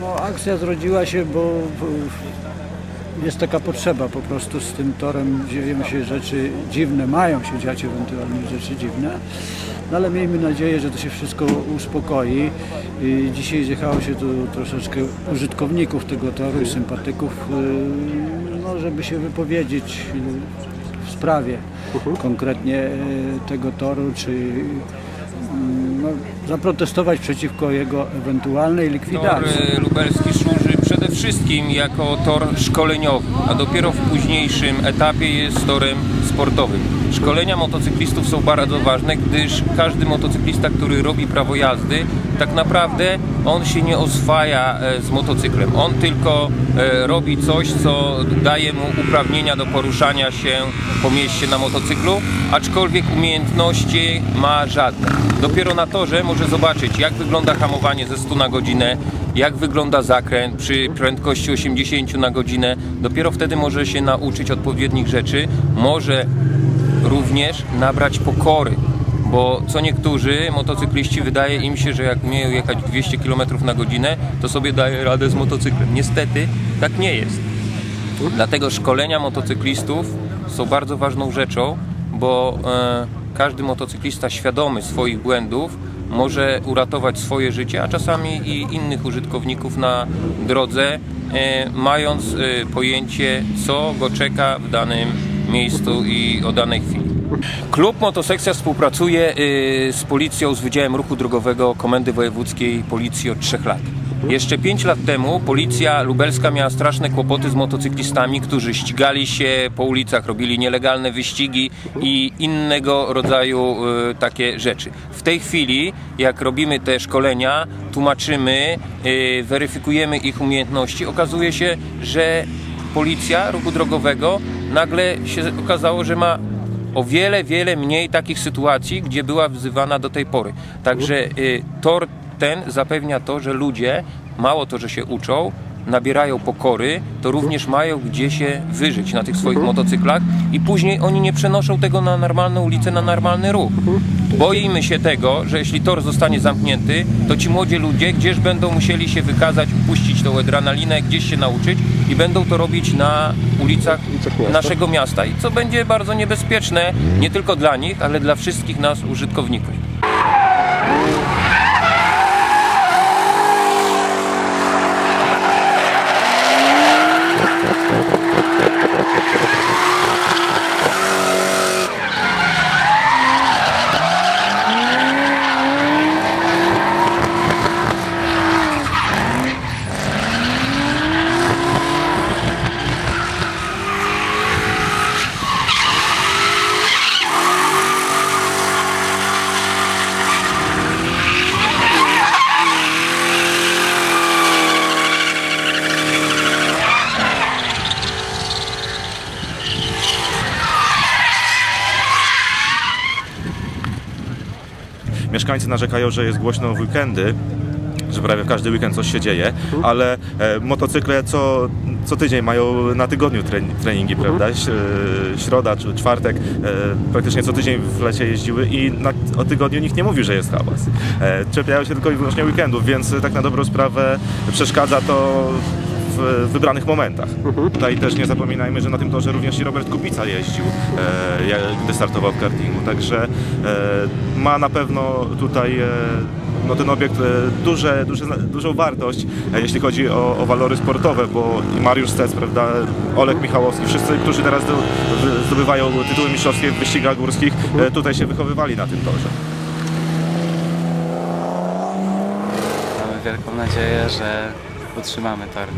No, akcja zrodziła się, bo jest taka potrzeba po prostu z tym torem dzieją się rzeczy dziwne, mają się dziać ewentualnie rzeczy dziwne, no ale miejmy nadzieję, że to się wszystko uspokoi. I dzisiaj zjechało się tu troszeczkę użytkowników tego toru i sympatyków, y, no, żeby się wypowiedzieć w sprawie konkretnie y, tego toru, czy mm, no, zaprotestować przeciwko jego ewentualnej Tor likwidacji. e, lubelski służy przede wszystkim jako tor szkoleniowy, a dopiero w późniejszym etapie jest torem sportowym. Szkolenia motocyklistów są bardzo ważne, gdyż każdy motocyklista, który robi prawo jazdy, tak naprawdę on się nie oswaja e, z motocyklem. On tylko e, robi coś, co daje mu uprawnienia do poruszania się po mieście na motocyklu, aczkolwiek umiejętności ma żadne. Dopiero na torze może zobaczyć, jak wygląda hamowanie ze 100 na godzinę, jak wygląda zakręt przy prędkości 80 na godzinę. Dopiero wtedy może się nauczyć odpowiednich rzeczy, może również nabrać pokory. Bo co niektórzy motocykliści wydaje im się, że jak umieją jechać 200 km na godzinę, to sobie daje radę z motocyklem. Niestety tak nie jest. Dlatego szkolenia motocyklistów są bardzo ważną rzeczą, bo e, każdy motocyklista świadomy swoich błędów może uratować swoje życie, a czasami i innych użytkowników na drodze, e, mając e, pojęcie, co go czeka w danym miejscu i o danej chwili. Klub Motosekcja współpracuje y, z policją, z Wydziałem Ruchu Drogowego Komendy Wojewódzkiej Policji od 3 lat. Jeszcze 5 lat temu policja lubelska miała straszne kłopoty z motocyklistami, którzy ścigali się po ulicach, robili nielegalne wyścigi i innego rodzaju y, takie rzeczy. W tej chwili, jak robimy te szkolenia, tłumaczymy, y, weryfikujemy ich umiejętności, okazuje się, że policja ruchu drogowego nagle się okazało, że ma o wiele, wiele mniej takich sytuacji, gdzie była wzywana do tej pory. Także y, tor ten zapewnia to, że ludzie mało to, że się uczą, nabierają pokory, to również mają gdzie się wyżyć na tych swoich motocyklach i później oni nie przenoszą tego na normalną ulicę, na normalny ruch. Boimy się tego, że jeśli tor zostanie zamknięty, to ci młodzi ludzie gdzieś będą musieli się wykazać, upuścić tą adrenalinę, gdzieś się nauczyć i będą to robić na ulicach naszego miasta. I co będzie bardzo niebezpieczne nie tylko dla nich, ale dla wszystkich nas użytkowników. Mieszkańcy narzekają, że jest głośno w weekendy, że prawie w każdy weekend coś się dzieje, ale e, motocykle co, co tydzień mają na tygodniu trening, treningi, prawda? Ś- e, Środa czy czwartek e, praktycznie co tydzień w lecie jeździły i na, o tygodniu nikt nie mówi, że jest hałas. E, czepiają się tylko i wyłącznie weekendów, więc tak na dobrą sprawę przeszkadza to w wybranych momentach. Tutaj też nie zapominajmy, że na tym torze również i Robert Kubica jeździł, e, gdy startował w kartingu, także e, ma na pewno tutaj e, no, ten obiekt e, duże, duże, dużą wartość, e, jeśli chodzi o, o walory sportowe, bo i Mariusz Stec, prawda, Olek Michałowski, wszyscy, którzy teraz zdobywają tytuły mistrzowskie w wyścigach górskich, e, tutaj się wychowywali na tym torze. Mamy wielką nadzieję, że utrzymamy tor